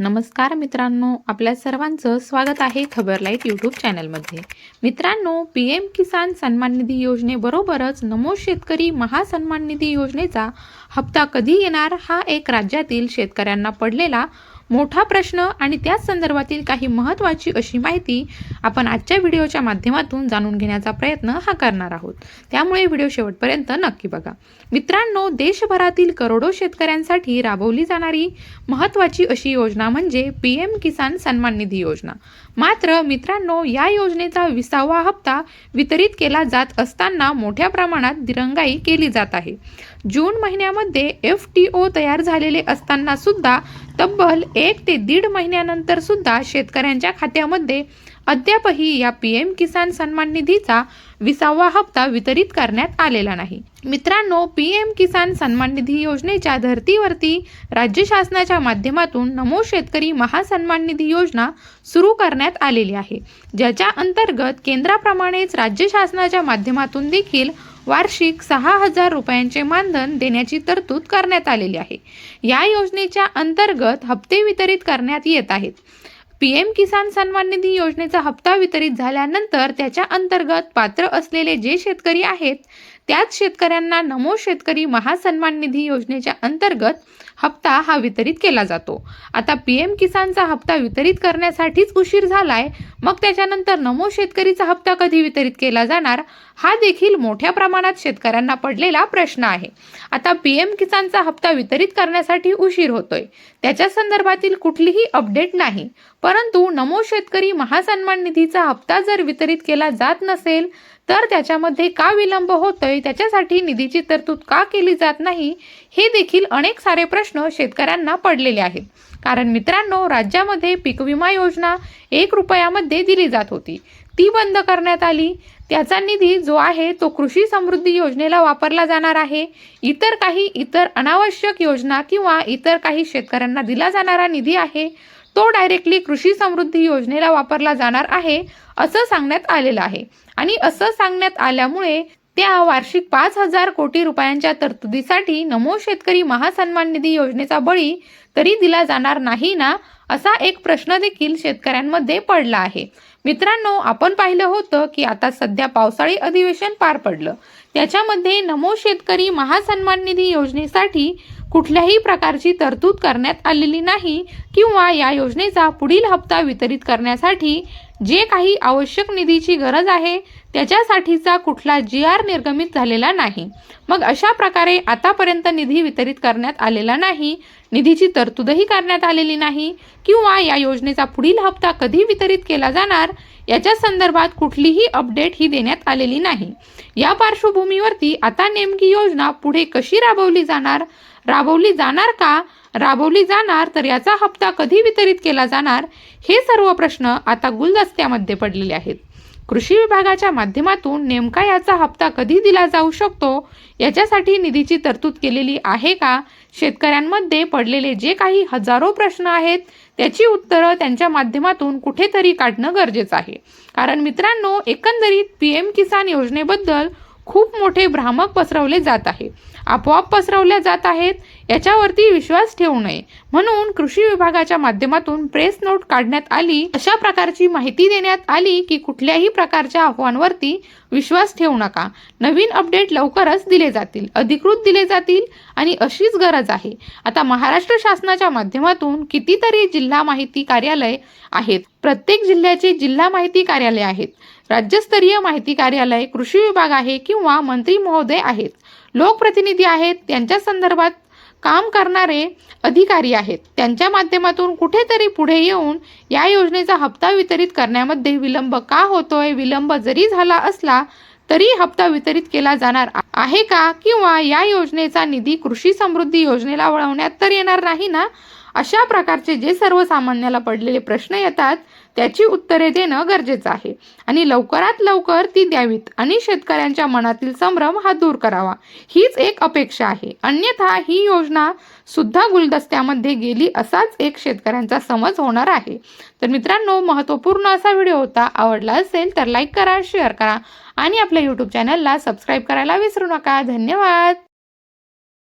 नमस्कार मित्रांनो आपल्या सर्वांचं स्वागत आहे खबर लाइट यूट्यूब चॅनलमध्ये. मित्रांनो पी एम किसान सन्मान निधी योजनेबरोबरच नमो शेतकरी महासन्मान निधी योजनेचा हप्ता कधी येणार हा एक राज्यातील शेतकऱ्यांना पडलेला मोठा प्रश्न आणि त्याच संदर्भातील काही महत्त्वाची अशी माहिती आपण आजच्या व्हिडिओच्या माध्यमातून जाणून घेण्याचा प्रयत्न हा करणार आहोत. त्यामुळे व्हिडिओ शेवटपर्यंत नक्की बघा. मित्रांनो देशभरातील करोडो शेतकऱ्यांसाठी राबवली जाणारी महत्त्वाची अशी योजना म्हणजे पी एम किसान सन्मान निधी योजना. मात्र मित्रांनो या योजनेचा विसावा हप्ता वितरित केला जात असताना मोठ्या प्रमाणात दिरंगाई केली जात आहे. जून महिन्यामध्ये एफ टी ओ तयार झालेले असताना सुद्धा तब्बल एक ते दीड महिन्यानंतर सुद्धा शेतकऱ्यांच्या खात्यामध्ये अद्यापही या पी एम किसान सन्मान निधीचा विसावा हप्ता वितरित करण्यात आलेला नाही. मित्रांनो पी एम किसान सन्मान निधी योजनेच्या धर्तीवरती राज्य शासनाच्या माध्यमातून नमो शेतकरी महासन्मान निधी योजना सुरू करण्यात आलेली आहे. ज्याच्या अंतर्गत केंद्राप्रमाणेच राज्य शासनाच्या माध्यमातून देखील वार्षिक सहा हजार रुपयांचे मानधन देण्याची तरतूद करण्यात आलेली आहे. या योजनेच्या अंतर्गत हप्ते वितरित करण्यात येत आहेत. पी एम किसान सन्मान निधी योजनेचा हप्ता वितरित झाल्यानंतर त्याच्या अंतर्गत पात्र असलेले जे शेतकरी आहेत त्याच शेतकऱ्यांना नमो शेतकरी महासन्मान निधी योजनेच्या अंतर्गत हप्ता हा वितरित केला जातो. आता पी एम किसानचा हप्ता वितरित करण्यासाठीच उशीर झालाय मग त्याच्यानंतर नमो शेतकरीचा हप्ता कधी वितरित केला जाणार हा देखील मोठ्या प्रमाणात शेतकऱ्यांना पडलेला प्रश्न आहे. आता पी एम किसानचा हप्ता वितरित करण्यासाठी उशीर होतोय. त्याच्या संदर्भातील कुठलीही अपडेट नाही. परंतु नमो शेतकरी महासन्मान निधीचा हप्ता जर वितरित केला जात नसेल तर त्याच्यामध्ये का विलंब होतोय? त्याच्यासाठी निधीची तरतूद का केली जात नाही? हे देखील अनेक सारे प्रश्न शेतकऱ्यांना पडलेले आहेत. कारण मित्रांनो राज्यामध्ये पीक विमा योजना एक रुपयामध्ये दिली जात होती. ती बंद करण्यात आली. त्याचा निधी जो आहे तो कृषी समृद्धी योजनेला वापरला जाणार आहे. इतर काही इतर अनावश्यक योजना किंवा इतर काही शेतकऱ्यांना दिला जाणारा निधी आहे. तो डायरेक्टली कृषी समृद्धी योजनेला वापरला जाणार आहे असं सांगण्यात आलेलं आहे. आणि असं सांगण्यात आल्यामुळे त्या वार्षिक पाच हजार कोटी रुपयांच्या तरतुदीसाठी नमो शेतकरी महासन्मान निधी योजनेचा बळी तरी दिला जाणार नाही ना असा एक प्रश्न देखील शेतकऱ्यांमध्ये पडला आहे. मित्रांनो आपण पाहिलं होतं की आता सध्या पावसाळी अधिवेशन पार पडलं. त्याच्यामध्ये नमो शेतकरी महासन्मान निधी योजनेसाठी कुठल्याही प्रकारची तरतूद करण्यात आलेली नाही किंवा या योजनेचा पुढील हप्ता वितरित करण्यासाठी जे काही आवश्यक निधीची गरज आहे त्याच्यासाठीचा कुठला जी आर निर्गमित झालेला नाही. मग अशा प्रकारे आतापर्यंत निधी वितरित करण्यात आलेला नाही निधीची तरतूदही करण्यात आलेली नाही किंवा या योजनेचा पुढील हप्ता कधी वितरित केला जाणार याच्या संदर्भात कुठलीही अपडेट ही देण्यात आलेली नाही. या पार्श्वभूमीवरती आता नेमकी योजना पुढे कशी राबवली जाणार राबवली जाणार का? राबवली जाणार तर याचा हप्ता कधी वितरित केला जाणार? हे सर्व प्रश्न आता गुलदस्त्यामध्ये पडलेले आहेत. कृषी विभागाच्या माध्यमातून नेमका याचा हप्ता कधी दिला जाऊ शकतो? याच्यासाठी निधीची तरतूद केलेली आहे का? शेतकऱ्यांमध्ये पडलेले जे काही हजारो प्रश्न आहेत त्याची उत्तरं त्यांच्या माध्यमातून कुठेतरी काढणं गरजेचं आहे. कारण मित्रांनो एकंदरीत पी एम किसान योजनेबद्दल खूप मोठे भ्रामक पसरवले जात आहे. आपोआप पसरवल्या जात आहेत याच्यावरती विश्वास ठेवू नये. म्हणून कृषी विभागाच्या माध्यमातून प्रेस नोट काढण्यात आली. अशा प्रकारची माहिती देण्यात आली की कुठल्याही प्रकारच्या अफवांवरती विश्वास ठेवू नका. नवीन अपडेट लवकरच दिले जातील अधिकृत दिले जातील आणि अशीच गरज आहे. आता महाराष्ट्र शासनाच्या माध्यमातून कितीतरी जिल्हा माहिती कार्यालय आहेत. प्रत्येक जिल्ह्याचे जिल्हा माहिती कार्यालय आहेत. राज्यस्तरीय माहिती कार्यालय कृषी विभाग आहे किंवा मंत्री महोदय आहेत. लोकप्रतिनिधी आहेत त्यांच्या संदर्भात काम करणारे अधिकारी आहेत. त्यांच्या माध्यमातून कुठेतरी पुढे येऊन या योजनेचा हप्ता वितरित करण्यामध्ये विलंब का होतोय विलंब जरी झाला असला तरी हप्ता वितरित केला जाणार आहे का? किंवा या योजनेचा निधी कृषी समृद्धी योजनेला वळवण्यात तर येणार नाही ना? अशा प्रकारचे जे सर्वसामान्याला पडलेले प्रश्न येतात त्याची उत्तरे देणं गरजेचं आहे. आणि लवकरात लवकर ती द्यावीत आणि शेतकऱ्यांच्या मनातील संभ्रम हा दूर करावा. हीच एक अपेक्षा आहे. अन्यथा ही योजना सुद्धा गुलदस्त्यामध्ये गेली असाच एक शेतकऱ्यांचा समज होणार आहे. तर मित्रांनो महत्त्वपूर्ण असा व्हिडिओ होता आवडला असेल तर लाईक करा शेअर करा आणि आपल्या यूट्यूब चॅनलला सबस्क्राईब करायला विसरू नका. धन्यवाद!